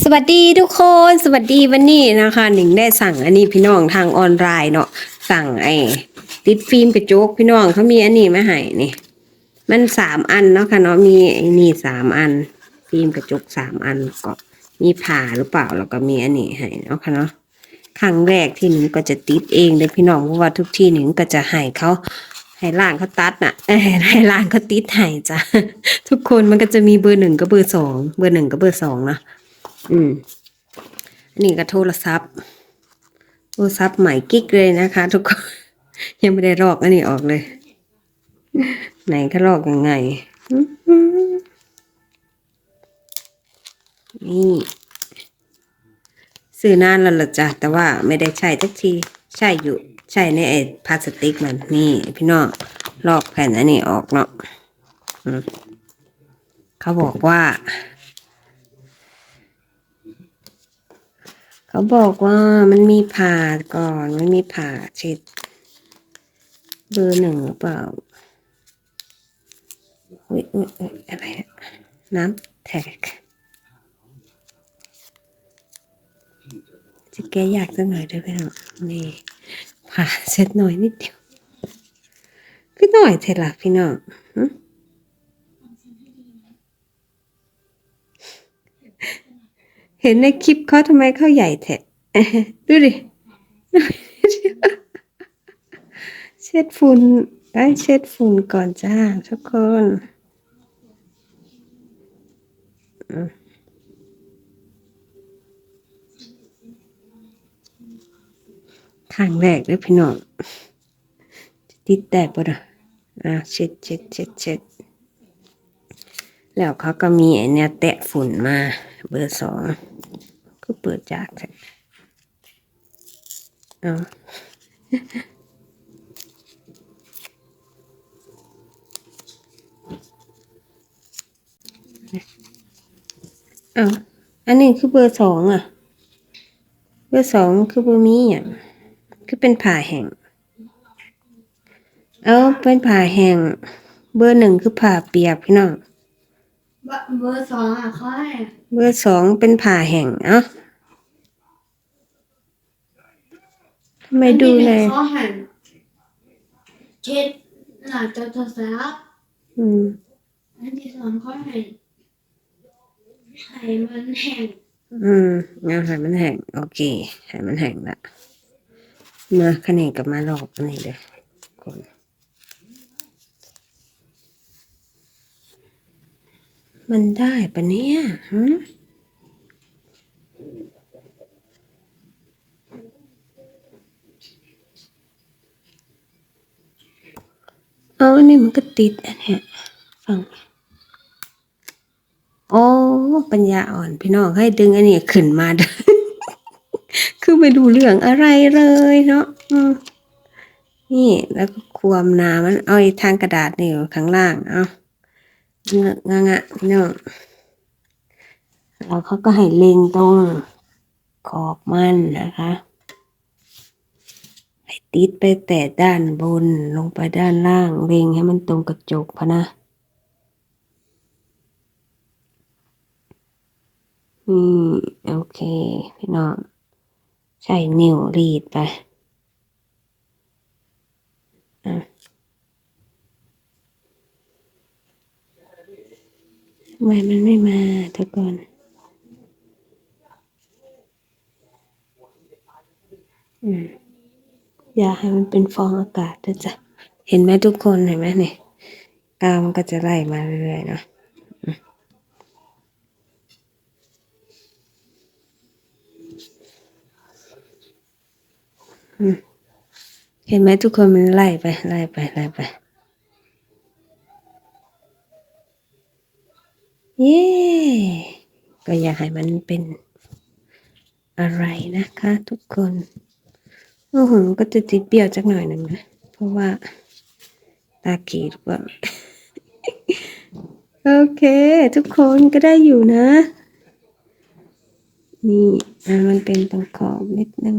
สวัสดีทุกคนสวัสดีวันนี้นะคะ หนิงได้สั่งอันนี้พี่น้องทางออนไลน์เนาะสั่งไอ้ติดฟิล์มกระจกพี่น้องเขามีอันนี้มาให้นี่ มันสามอันเนาะค่ะเนาะมีไอ้นี่สามอัน ฟิล์มกระจกสามอันก็มีผ่าหรือเปล่าแล้วก็มีอันนี้ให้เนาะค่ะเนาะครั้งแรกที่หนิงก็จะติดเองเลยพี่น้องเพราะว่าทุกที่หนิงก็จะให้เขาให้ล่างเขาตัดน่ะให้ล่างเขาติดให้จ้ะทุกคนมันก็จะมีเบอร์หนึ่งกับเบอร์สองเบอร์หนึ่งกับเบอร์สองเนาะ อืมอันนี้ก็โทรศัพท์ โทรศัพท์ใหม่กิ๊กเลยนะคะ ทุกคน ยังไม่ได้ลอกอันนี้ออกเลย ไหนก็ลอกยังไง นี่ซื้อนานแล้วล่ะจ้ะ แต่ว่าไม่ได้ใช้ทักที ใช่อยู่ ใช่ในไอ้พลาสติกมันนี่ พี่น้องลอกแผ่นอันนี้ออกเนาะเขาบอกว่า เขาบอกว่ามันมีผ่าก่อน มันมีผ่าเช็ดเบอร์หนึ่งหรือเปล่าอุ้ยอุ้ยอุ้ยอะไรอะน้ำแตกจะแก้ยากสักหน่อยด้วยพี่น้องนี่ผ่าเช็ดหน่อยนิดเดียวพี่หน่อยเถอะล่ะพี่น้อง เห็นในคลิปเขาทำไมเขาใหญ่แท้ดูดิ เช็ดฝุ่นได้เช็ดฝุ่นก่อนจ้าทุกคนอืมข้างแรกเลยพี่น้องติดแตกปะนะอะเช็ดเช็ดเช็ดเช็ด แล้วเขาก็มีไอเนี่ยแตะฝุ่นมา เบอร์สองก็เปิดจากแท้เอาเอาอันนี้คือเบอร์สองอะ เบอร์สองคือเบอร์มีอะคือเป็นผ่าแห้งเอาเป็นผ่าแห้งเบอร์หนึ่งคือผ่าเปียกพี่น้อง เบอร์เบอร์สองอะเขาให้เบอร์สองเป็นผ่าแห้งเอ้าทำไมดูเลยเขาให้เช็ดหลังจากโทรศัพท์อืม อันที่สองเขาให้ให้มันแห้งอืมงั้นให้มันแห้งโอเคให้มันแห้งละเมื่อคะแนนกับมาลอกอันนี้เลยคน มันได้ปะเนี่ยฮะเอาอันนี้มันก็ติดอันเนี้ยฟังโอ้ปัญญาอ่อนพี่น้องให้ดึงอันนี้ขึ้นมาดคือไม่ดูเรื่องอะไรเลยเนาะนี่แล้วก็ความหนามันเอาไอ้ทางกระดาษนี่อยู่ข้างล่างเอา เงอะงะงะพี่น้องแล้วเขาก็ให้เล็งตรงขอบมันนะคะ ให้ติดไปแต่ด้านบนลงไปด้านล่างเล็งให้มันตรงกระจกพะนะอืมโอเค พี่น้อง ใช้นิ้วรีดไปอะทำ ไมมันไม่มาทุกคนอืมอย่าให้มันเป็นฟองอากาศด้วยจ้ะเห็นไหมทุกคนเห็นไหมเนี่ยกาวมันก็จะไล่มาเรื่อยๆเนาะเห็นไหมทุกคนมันไล่ไปไล่ไปไล่ไป เย้ก็อยากให้มันเป็นอะไรนะคะ ทุกคนโอ้โหก็จะติดเปรี้ยวจักหน่อยหนึ่งนะ เพราะว่าตาขีดว่าโอเค ทุกคนก็ได้อยู่นะ นี่อะมันเป็นตรงขอบนิดนึง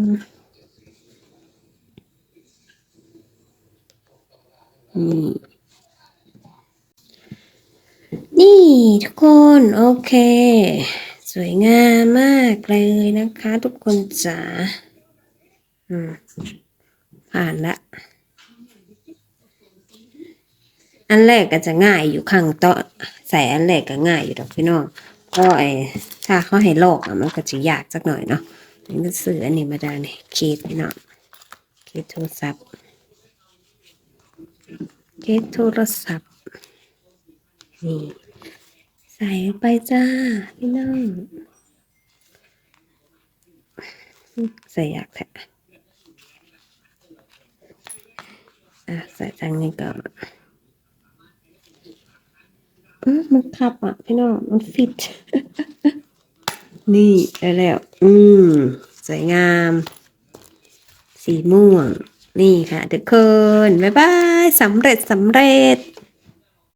นี่ นี่ทุกคนโอเค สวยงามมากเลยนะคะ ทุกคนจ๋าอืมผ่านละ อันแรกก็จะง่ายอยู่ข้างโต๊ะใส่อันแรกก็ง่ายอยู่ดอกพี่น้องเพราะไอ้ถ้าเขาให้ลอกอะมันก็จะยากสักหน่อยเนาะนี่ก็ซื้ออันนี้มาได้นี่เคสพี่น้องเคสโทรศัพท์เคสโทรศัพท์นี่ ใส่ไปจ้า พี่น้องใส่ยากแท้อะใส่ทางนี้ก่อนอืมมันขับอะ พี่น้อง มันฟิต นี่ได้แล้ว อืม สวยงาม สีม่วง นี่ค่ะทุกคน บ๊ายบาย สำเร็จสำเร็จ